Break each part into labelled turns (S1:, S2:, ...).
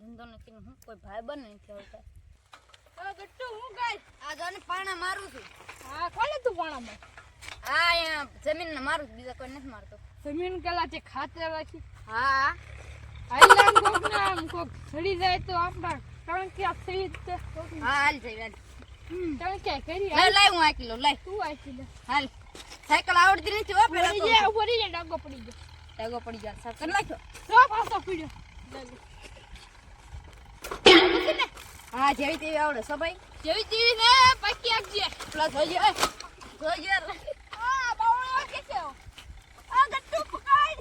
S1: ધંધો નથી હું કોઈ ભાઈ બન નથી આવતા.
S2: હવે ગટ્ટુ હું ગઈ
S1: આ જો પાણા મારું છું.
S2: હા કોને તું પાણા પાણામાં?
S1: હા અહીંયા જમીન ને મારું બીજા કોઈ નથી મારતો.
S2: જમીન કલા જે ખાતર રાખી.
S1: હા.
S2: હાલ આમ કોક ને આમ કોક ચડી જાય તો આપણા કારણ થઈ જ તે. કોક ને.
S1: હા હાલ જઈ હાલ.
S2: ટણક્યા કરી.
S1: લાય લાય હું આ કિલો લાય
S2: તું આખી કિલો
S1: હાલ. સાયકલ આવડતી નથી હો પેલા
S2: પડી જાય પડી જાય ડાગો પડી જાય.
S1: ડાગો પડી જાય સાયકલ નાખ્યો?
S2: તો પાસો પીડ્યો.
S1: હા જેવી તેવી આવડે સો ભાઈ?
S2: જેવી જેવી ને પાકી આપજે.
S1: Plus A. જોઈજો
S2: આ બાવળો કે છે.
S1: આ ગટ્ટુ પકડ.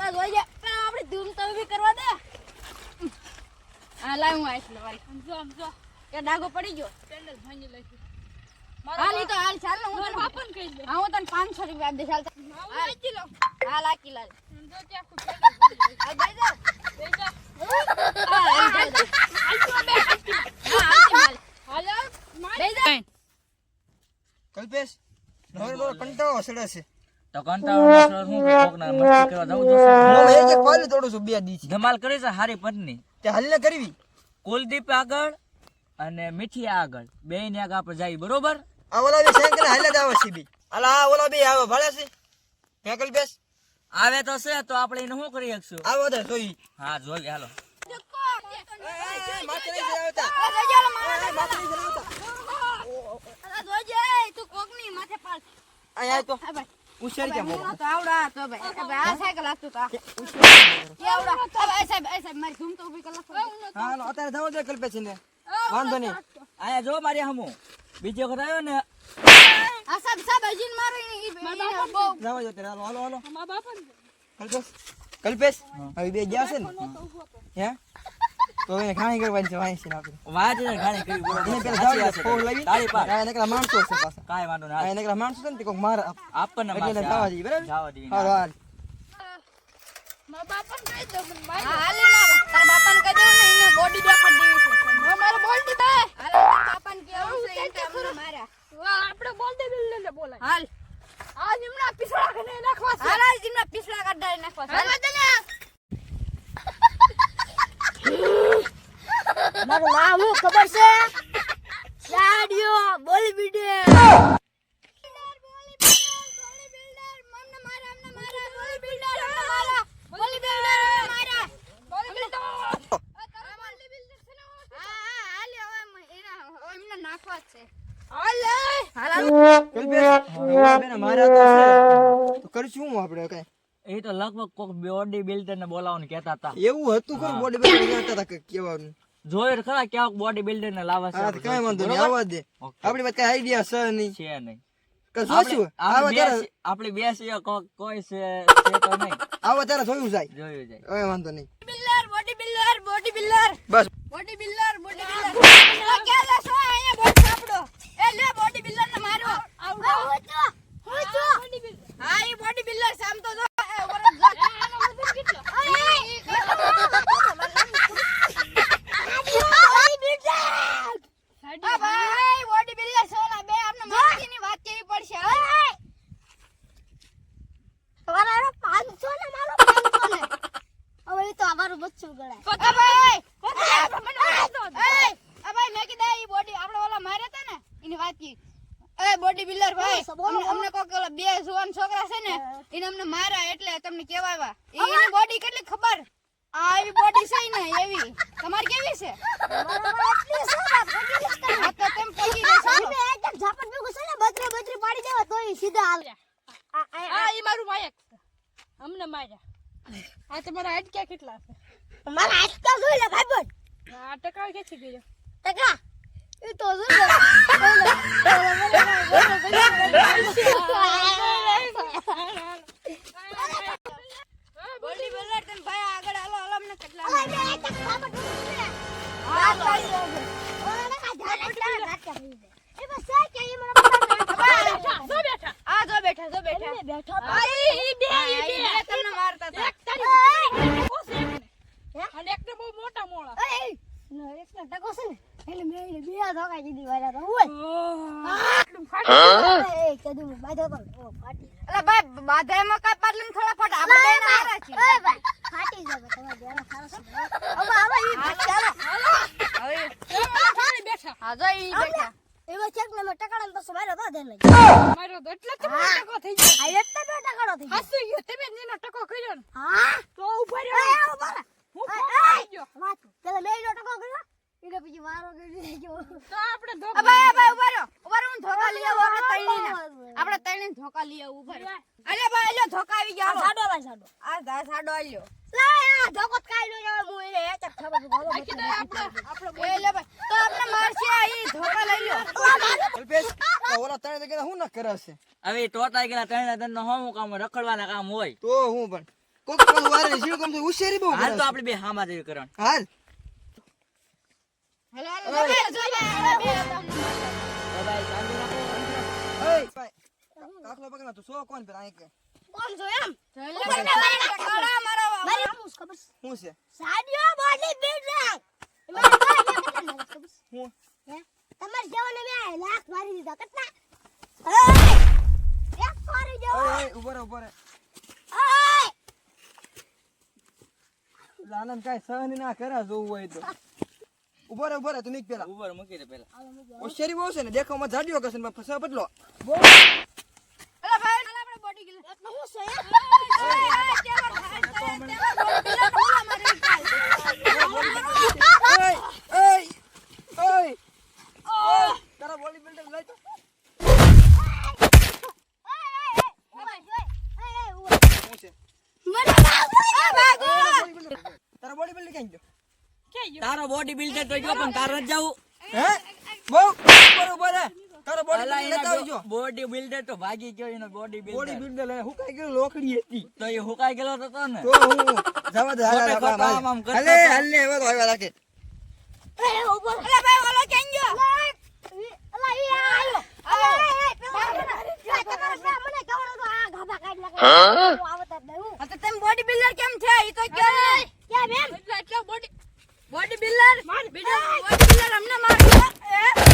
S1: આ જોઈજો પણ આપણે ધૂમ તો ઊભી કરવા દે. હા લાય હું આઈશ લવાલ
S2: સમજો સમજો
S1: કે ડાગો પડી ગયો.
S2: પેન્ડલ ભાંગી લાગી
S1: હાલ તો હાલ ચાલ હું તને
S2: બાપાને કહી દે
S1: હા હું તને પાંચસો રૂપિયા આપી હાલ તો.
S2: હું
S1: આ કિલા
S2: સમજો ત્યાં.
S1: હાલ
S3: કલ્પેશ નવરો નવરો કંટાળો છે.
S4: તો કંટાળો હું કોકના મસ્તી કરવા
S3: હું એક તોડું છું બે
S4: ધમાલ કરી છે હારી પત્ની.
S3: તે હાલને કરવી.
S4: કુલદીપ આગળ અને મીઠી આગળ. બે ને આગળ આપણે જઈએ બરોબર?
S3: આ ઓલા બે સાયકલ હાલે જ આવે છે બી. અલા આ ઓલા બી આવે ભાડે છે. કલ્પેશ?
S4: આવે તો છે તો આપણે એને શું કરી શકશું?
S3: આવો તો જોઈ.
S4: હા જોઈ હાલો.
S3: અત્યારે વાંધો નહીં.
S4: અહીંયા જો મારી હમું. બીજો કરાયો ને
S1: આ સાહેબ સાહેબ હજી મારો ઈ- બહુ
S3: જવા દે અત્યારે હાલો હાલો હાલો.
S2: મારા બાપાને કહી
S3: કલ્પેશ કલ્પેશ હવે બે ગયા છે ને? હે? તો એને ખાણી કરવાની છે વાંચી ને આપણે.
S4: વાત છે ઘણી કરી બોલો
S3: એને પેલા જવા દે. ફોન લાવી.
S4: તાળી પાડ.
S3: આ નકરા માણસો છે પાછા.
S4: કાંઈ વાંધો
S3: આ
S4: ના
S3: એના કરતા માણસો છે ને કોક મારે
S4: આપણને
S3: એટલે એને
S4: મારશે,
S3: જવા. દઈએ બરાબર?
S4: જવા દઈએ.
S3: હાલો હાલ.
S2: મારા બાપાને કહી દો મને. મારી
S1: હા હાલે ના તારા બાપાને કહી દઉં ને એને બોડી ડોકર દેવી છે.
S2: ને
S1: હાલ
S2: આ નિમણા પીસળા કરીને નાખવા છે
S1: હાલ હાલ જીમના પીસલા કાઢી નાખવા છે.
S2: હાલ દે ને.
S1: મારું નામ હું ખબર છે સાડિયો બોલી બીડે.
S2: હાલ
S3: છે તો કરશું હું આપણે કઈ?
S4: એ તો લગભગ કોક બોડી બિલ્ડર ને બોલાવવાનું કહેતા હતા.
S3: એવું હતું કોઈ બોડી બિલ્ડર કહેતા હતા કે કેવાનું
S4: જોયે ખરા કેવાક બોડી બિલ્ડર ને લાવવા છે
S3: કઈ વાંધો નહીં આવવા દે. આપણી પાસે કઈ આઈડિયા છે નહીં.
S4: છે નહીં. આપણી બે છીએ કોઈ છે છે તો નહીં.
S3: આવો ત્યારે જોયું જાય.
S4: જોયું જાય.
S3: હવે વાંધો નહીં.
S1: Builder body builder body builder
S3: બસ
S1: બોડી બિલ્ડર બોડી બિલ્ડર કે લે સો અહીંયા બોડી સાપડો એ લે બોડી બિલ્ડર ને મારો આવડો હું હું હા ઈ બોડી બિલ્ડર સામ તો જો વરસ
S2: આનો વજન કેટલો?
S5: પાંચસો ને મારો હવે તો અમારું બચ્ચું ગણાય
S1: આ ભાઈ
S2: મને વજન દો.
S1: એ આ ભાઈ મેં કીધા ઈ બોડી આપણે ઓલા માર્યા હતા ને એની વાત કી એ બોડી બિલ્ડર ભાઈ અમને- કોક બે જુવાન છોકરા છે ને એને અમને માર્યા એટલે તમને કહેવાય એની બોડી કેટલી ખબર? આ એવી બોડી છે ને એવી. તમારી કેવી છે. આ તો તેમ પગી
S5: એકદમ ઝાપટ ભેગું ને, બત્રી બત્રી પાડી દેવા તોય સીધા હાલે. આ- આ-
S2: આ મારું માયક અમને માર્યા. આ તમારા અટક્યા કેટલા છે?
S5: આ મારા હાથકા જોઈ લે.
S2: આ
S5: એ જોઈ બોલો,
S1: ભાઈ કેટલા
S5: બોલો. ઓલા ટકા.
S2: બેઠા બેઠા.
S5: બાધો કાઈ તો
S1: ભાઈ
S5: બાધા માં
S2: કાઈ થઈ ગયો.
S5: એટલે બે ટકાડો થઈ ગયો.
S2: તમે ટકો કર્યો
S5: હા?
S2: તો
S5: ઊભો ટકો કર્યો? એને પછી મારો કરી ગયો
S2: તો આપણે ધોકો
S1: અબે અબે ઊભા રહ્યો ઊભા રહ્યો હું ધોકા લઈ આવું આપણે તૈણીના. આપણે તૈણીને ધોકા લઈ આવું ઊભા રહ્યો અલે ભાઈ અલ્યો ધોકા આવી ગયા
S5: સાડો લાય સાડો.
S1: આ ધા સાડો આલ્યો
S5: લાય. આ ધોકો કાઈ નો જાવે હું એને એ ચક ખબર
S2: નાખી આપણે. આપણે
S1: લે ભાઈ તો આપણે મારશે આ ધોકા લઈ લ્યો.
S3: કલ્પેશ ઓલા ત્રણ જગ્યા શું ના કરે
S4: હવે ટોટા ત્રણ નો હોમ કામ રખડવાના કામ હોય.
S3: તો હું પણ. કોક કોક વારે શીવ કમ તો હોશિયારી બહુ
S4: હાલ તો આપણે બે હામા જેવી કરવાનું.
S3: હાલ.
S1: હાલો હાલો બે જો બે બે
S4: એ ભાઈ શાંતિ રાખો
S3: એય, ભાઈ, દાખલો પકડ તું. સો કોણ પેલા અહીં કે?
S5: કોણ છો એમ
S1: ઉપર બે કાળા મારો
S5: મારી આમ ખબર છે?
S3: શું છે?
S5: સાડિયો બોડી બિલ્ડર એમાં તમારે કેટલા લાખ ખબર છે.
S3: હું
S5: હે? તમારે જેવાને બે લાખ મારી દીધા. કેટલા? એક મારી જો
S3: ઓય, ઓય, ઊભો રહે ઊભો રહે.
S5: ઓય!
S3: એટલે આનંદ કાંઈ સહન ના કરે જોવું હોય તો. ઊભો રે ઊભો રે તું નીક પેલા.
S4: ઉપર મૂકી દે પેલા.
S3: હોશિયારી બહુ છે ને દેખાવમાં જાડિયો કરશે ને ફસા બદલો. તારા બોડી બિલ્ડર ક્યાં ગયો?
S4: તારો બોડી બિલ્ડર તો ગયો પણ તારે જ જવું.
S3: હે? બહુ ઉપર ઊભો તારો બોડી બિલ્ડર લેતા
S4: બોડી બિલ્ડર તો ભાગી ગયો એનો બોડી
S3: બોડી
S4: બિલ્ડર
S3: બિલ્ડર લઈને ગયો લોકડી હતી.
S4: તો એ હુકાઈ ગયેલો તો તો ને
S3: તો હું જવા દે હાલ, હાલ,
S4: ખોટે ખોટા
S3: હાલ,
S4: આમ આમ કરતો
S3: હાલે હાલે હવે તો આવ્યા રાખે.
S5: એ, ઊભો. રહે.
S1: ભાઈ ઓલો કેમ ગયો?
S5: અલા, ઈ આયો. હું?
S1: તમે બોડી બિલ્ડર કેમ છે? ઈ તો કયો ને
S5: ક્યાં
S2: એટલે એટલે body
S1: body builder? Body builder અમને મારજો